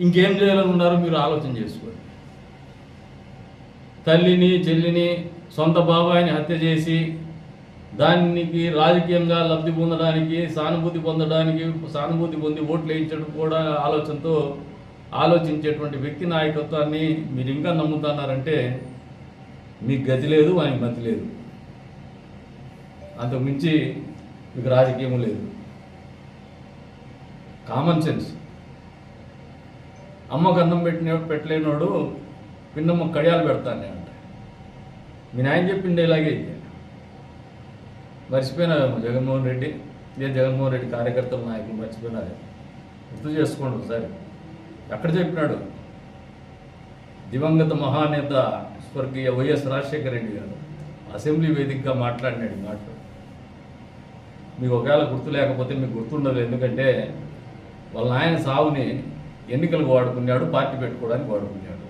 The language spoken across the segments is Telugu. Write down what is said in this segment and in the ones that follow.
ఇంకేం చేయాలని ఉన్నారో మీరు ఆలోచన చేసుకోండి. తల్లిని చెల్లిని సొంత బాబాయిని హత్య చేసి దానికి రాజకీయంగా లబ్ధి పొందడానికి సానుభూతి పొందడానికి సానుభూతి పొంది ఓట్లు వేయించడం కూడా ఆలోచనతో ఆలోచించేటువంటి వ్యక్తి నాయకత్వాన్ని మీరు ఇంకా నమ్ముతున్నారంటే మీకు గతి లేదు ఆయనకి మతి లేదు. అంతకుమించి మీకు రాజకీయం లేదు. Common sense. అమ్మకు అన్నం పెట్టిన పెట్టలేనోడు పిన్నమ్మ కడియాలు పెడతానే అంట. మీ నాయన చెప్పింది ఇలాగే అయితే మర్చిపోయినారేమో జగన్మోహన్ రెడ్డి? ఇదే జగన్మోహన్ రెడ్డి కార్యకర్తల నాయకులు మర్చిపోయినారే? గుర్తు చేసుకోండి ఒకసారి. ఎక్కడ చెప్పినాడు? దివంగత మహానేత స్వర్గీయ వైఎస్ రాజశేఖర రెడ్డి గారు. అసెంబ్లీ వేదికగా మాట్లాడినాడు మాట. మీకు ఒకవేళ గుర్తు లేకపోతే మీకు గుర్తుండదు. ఎందుకంటే వాళ్ళ ఆయన సావుని ఎన్నికలకు వాడుకున్నాడు పార్టీ పెట్టుకోవడానికి వాడుకున్నాడు.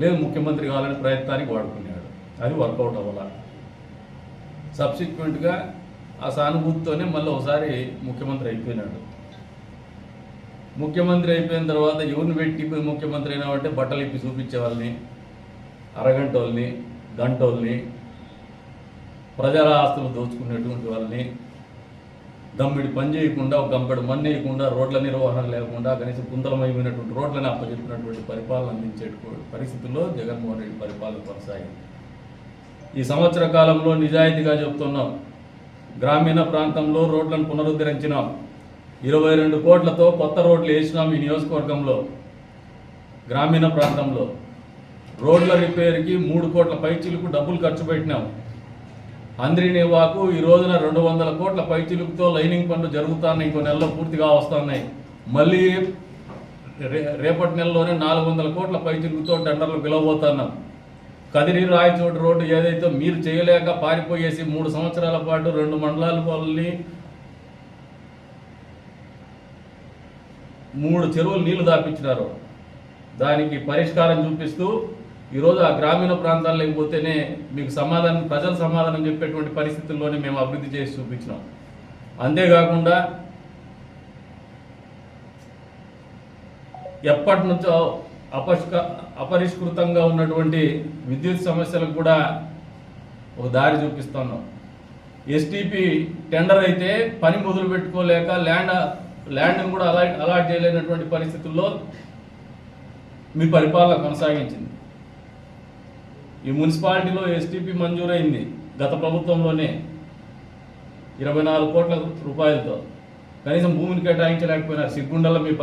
లేదు ముఖ్యమంత్రి కావాలని ప్రయత్నానికి వాడుకున్నాడు. అది వర్కౌట్ అవ్వాల. సబ్సిక్వెంట్గా ఆ సానుభూతితోనే మళ్ళీ ఒకసారి ముఖ్యమంత్రి అయిపోయినాడు. ముఖ్యమంత్రి అయిపోయిన తర్వాత ఎవరిని పెట్టి ముఖ్యమంత్రి అయినామంటే బట్టలు ఇప్పి చూపించే వాళ్ళని అరగంట వాళ్ళని గంట వాళ్ళని ప్రజల ఆస్తులు దోచుకునేటువంటి వాళ్ళని దమ్మిడి పని చేయకుండా గంపెడు మన్ను వేయకుండా రోడ్ల నిర్వహణ లేకుండా కనీసం కుందలమైనటువంటి రోడ్లను అప్పచెప్పినటువంటి పరిపాలన అందించే పరిస్థితుల్లో జగన్మోహన్ రెడ్డి పరిపాలన కొనసాగింది. ఈ సంవత్సర కాలంలో నిజాయితీగా చెప్తున్నాం. గ్రామీణ ప్రాంతంలో రోడ్లను పునరుద్ధరించినాం. ఇరవై రెండు కోట్లతో కొత్త రోడ్లు వేసినాం ఈ నియోజకవర్గంలో గ్రామీణ ప్రాంతంలో. రోడ్ల రిపేర్కి మూడు కోట్ల పైచీలకు డబ్బులు ఖర్చు పెట్టినాం. అంద్రినివాకు ఈ రోజున రెండు వందల కోట్ల పైచిలుకుతో లైనింగ్ పనులు జరుగుతున్నాయి. ఇంకో నెలలో పూర్తిగా వస్తున్నాయి. మళ్ళీ రే రేపటి నెలలోనే నాలుగు వందల కోట్ల పైచిలుకుతో టెండర్లు పిలవబోతున్నాం. కదిరి రాయచోటి రోడ్డు ఏదైతే మీరు చేయలేక పారిపోయేసి మూడు సంవత్సరాల పాటు రెండు మండలాల వాళ్ళని మూడు చెరువులు నీళ్ళు దాపించినారు. దానికి పరిష్కారం చూపిస్తూ ఈరోజు ఆ గ్రామీణ ప్రాంతాలు పోతేనే మీకు సమాధానం ప్రజలు సమాధానం చెప్పేటువంటి పరిస్థితుల్లోనే మేము అభివృద్ధి చేసి చూపించినాం. అంతేకాకుండా ఎప్పటి నుంచో అపష్క అపరిష్కృతంగా ఉన్నటువంటి విద్యుత్ సమస్యలకు కూడా ఒక దారి చూపిస్తున్నాం. ఎస్టీపీ టెండర్ అయితే పని మొదలు పెట్టుకోలేక ల్యాండ్ ల్యాండ్ని కూడా అలాట్ అలాట్ చేయలేనటువంటి పరిస్థితుల్లో మీ పరిపాలన కొనసాగించింది. ఈ మున్సిపాలిటీలో ఎస్టీపీ మంజూరైంది గత ప్రభుత్వంలోనే. ఇరవై నాలుగు కోట్ల రూపాయలతో. కనీసం భూమిని కేటాయించలేకపోయినారు. సిగ్గుండల మీ పరి